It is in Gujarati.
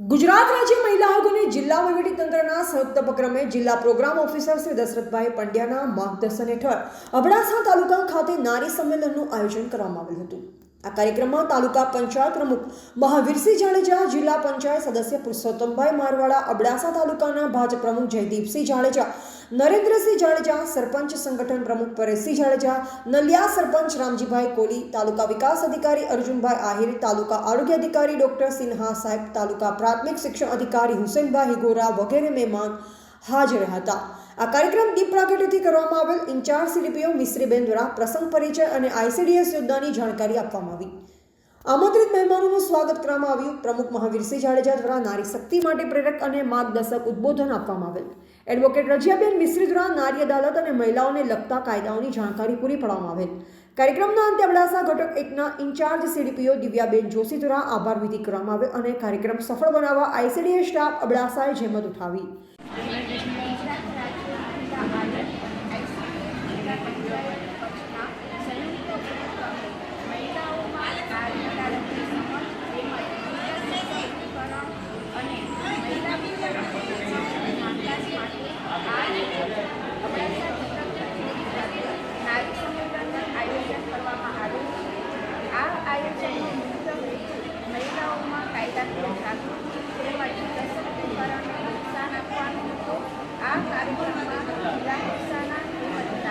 ગુજરાત રાજ્ય મહિલા આયોગ અને જિલ્લા વહીવટીતંત્રના સંયુક્ત ઉપક્રમે જિલ્લા પ્રોગ્રામ ઓફિસર શ્રી દશરથભાઈ પંડ્યાના માર્ગદર્શન હેઠળ અબડાસા તાલુકા ખાતે નારી સંમેલનનું આયોજન કરવામાં આવ્યું હતું. આ કાર્યક્રમમાં તાલુકા પંચાયત પ્રમુખ મહાવીરસિંહ જાડેજા, જિલ્લા પંચાયત સદસ્ય પુરુષોત્તમભાઈ મારવાડા, અબડાસા તાલુકાના ભાજપ પ્રમુખ જયદીપસિંહ જાડેજા, નરેન્દ્રસિંહ જાડેજા, સરપંચ સંગઠન પ્રમુખ પરેશસિંહ જાડેજા, નલિયા સરપંચ રામજીભાઈ કોલી, તાલુકા વિકાસ અધિકારી અર્જુનભાઈ આહિર, તાલુકા આરોગ્ય અધિકારી ડોક્ટર સિન્હા સાહેબ, તાલુકા પ્રાથમિક શિક્ષણ અધિકારી હુસેનભાઈ હિગોરા વગેરે મહેમાન હાજર હતા. આ કાર્યક્રમ દીપ પ્રાગટ્યથી ઇન્ચાર્જ સીડીપીઓ મિશ્રીબેન દ્વારા પ્રસંગ પરિચય અને આઈસીડીએસ યોજનાની જાણકારી આપવામાં આવી. આમંત્રિત મહેમાનોનું સ્વાગત કરવામાં આવ્યું. પ્રમુખ મહાવીરસિંહ જાડેજા દ્વારા નારી શક્તિ માટે પ્રેરક અને માર્ગદર્શક ઉદ્બોધન આપવામાં આવેલ. એડવોકેટ રજિયાબેન મિશ્રી દ્વારા નારી અદાલત અને મહિલાઓને લગતા કાયદાઓની જાણકારી પૂરી પાડવામાં આવેલ. કાર્યક્રમના અંતે અબડાસા ઘટક એકના ઇન્ચાર્જ સીડીપીઓ દિવ્યાબેન જોશી દ્વારા આભાર વિધિ કરવામાં આવેલ અને કાર્યક્રમ સફળ બનાવવા આઈસીડીએસ સ્ટાફ અબડાસાએ જહેમત ઉઠાવી.